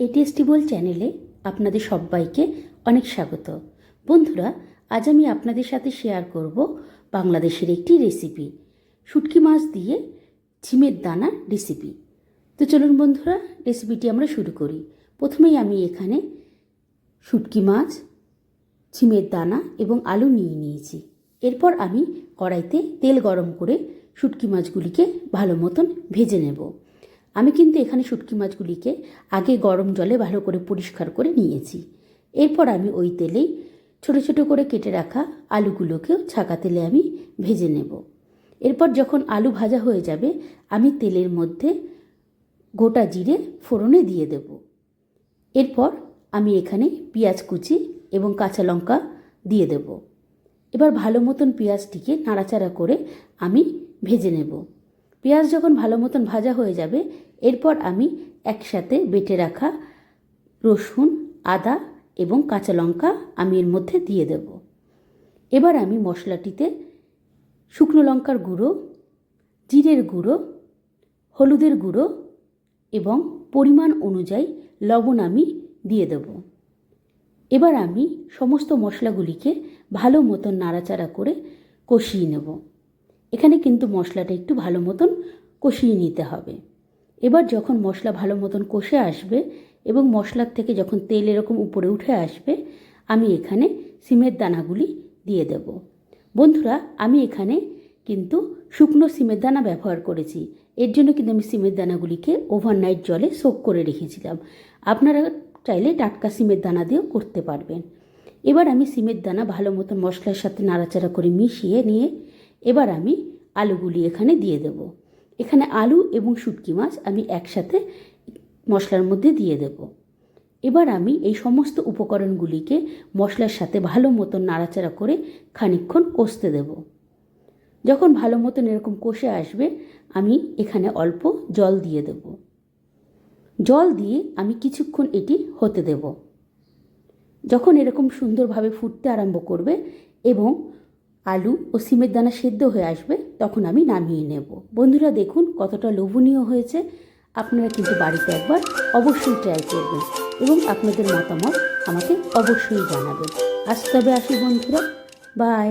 এটিএসটিবল চ্যানেলে আপনাদের সবাইকে অনেক স্বাগত। বন্ধুরা, আজ আমি আপনাদের সাথে শেয়ার করব বাংলাদেশের একটি রেসিপি শুটকি মাছ দিয়ে ঝিমের দানা রেসিপি তো চলুন বন্ধুরা রেসিপিটি আমরা শুরু করি। প্রথমেই আমি এখানে শুটকি মাছ, ঝিমের দানা এবং আলু নিয়ে নিয়েছি। এরপর আমি কড়াইতে তেল গরম করে শুটকি মাছগুলিকে ভালো মতন ভেজে নেব। আমি কিন্তু এখানে শুটকি মাছগুলিকে আগে গরম জলে ভালো করে পরিষ্কার করে নিয়েছি। এরপর আমি ওই তেলেই ছোট ছোট করে কেটে রাখা আলুগুলোকেও ছাকা তেলে আমি ভেজে নেব। এরপর যখন আলু ভাজা হয়ে যাবে, আমি তেলের মধ্যে গোটা জিরে ফোড়নে দিয়ে দেব। এরপর আমি এখানে পেঁয়াজ কুচি এবং কাঁচা লঙ্কা দিয়ে দেব। এবার ভালো মতন পেঁয়াজটিকে নাড়াচাড়া করে আমি ভেজে নেব। পেঁয়াজ যখন ভালো মতন ভাজা হয়ে যাবে, এরপর আমি একসাথে বেটে রাখা রসুন, আদা এবং কাঁচা লঙ্কা আমি এর মধ্যে দিয়ে দেব। এবার আমি মশলাটিতে শুকনো লঙ্কার গুঁড়ো, জিরের গুঁড়ো, হলুদের গুঁড়ো এবং পরিমাণ অনুযায়ী লবণ আমি দিয়ে দেব। এবার আমি সমস্ত মশলাগুলিকে ভালো মতন নাড়াচাড়া করে কষিয়ে নেব। এখানে কিন্তু মশলাটা একটু ভালো মতন কষিয়ে নিতে হবে। এবার যখন মশলা ভালো মতন কষে আসবে এবং মশলার থেকে যখন তেল এরকম উপরে উঠে আসবে, আমি এখানে সিমের দানাগুলি দিয়ে দেব। বন্ধুরা, আমি এখানে কিন্তু শুকনো সিমের দানা ব্যবহার করেছি। এর জন্য কিন্তু আমি সিমের দানাগুলিকে ওভারনাইট জলে সোক করে রেখেছিলাম। আপনারা চাইলে টাটকা সিমের দানা দিয়েও করতে পারবেন। এবার আমি সিমের দানা ভালো মতন মশলার সাথে নাড়াচাড়া করে মিশিয়ে নিয়ে এবার আমি আলুগুলি এখানে দিয়ে দেব। এখানে আলু এবং শুটকি মাছ আমি একসাথে মশলার মধ্যে দিয়ে দেব। এবার আমি এই সমস্ত উপকরণগুলিকে মশলার সাথে ভালো মতন নাড়াচাড়া করে খানিকক্ষণ কষতে দেব। যখন ভালো মতন এরকম কষে আসবে, আমি এখানে অল্প জল দিয়ে দেব। জল দিয়ে আমি কিছুক্ষণ এটি হতে দেব। যখন এরকম সুন্দরভাবে ফুটতে আরম্ভ করবে এবং আলু ও সিমের দানা সেদ্ধ হয়ে আসবে, তখন আমি নামিয়ে নেব। বন্ধুরা, দেখুন কতটা লোভনীয় হয়েছে। আপনারা কিন্তু বাড়িতে একবার অবশ্যই ট্রাই করবেন এবং আপনাদের মতামত আমাকে অবশ্যই জানাবেন। আজ তবে আসি বন্ধুরা। বাই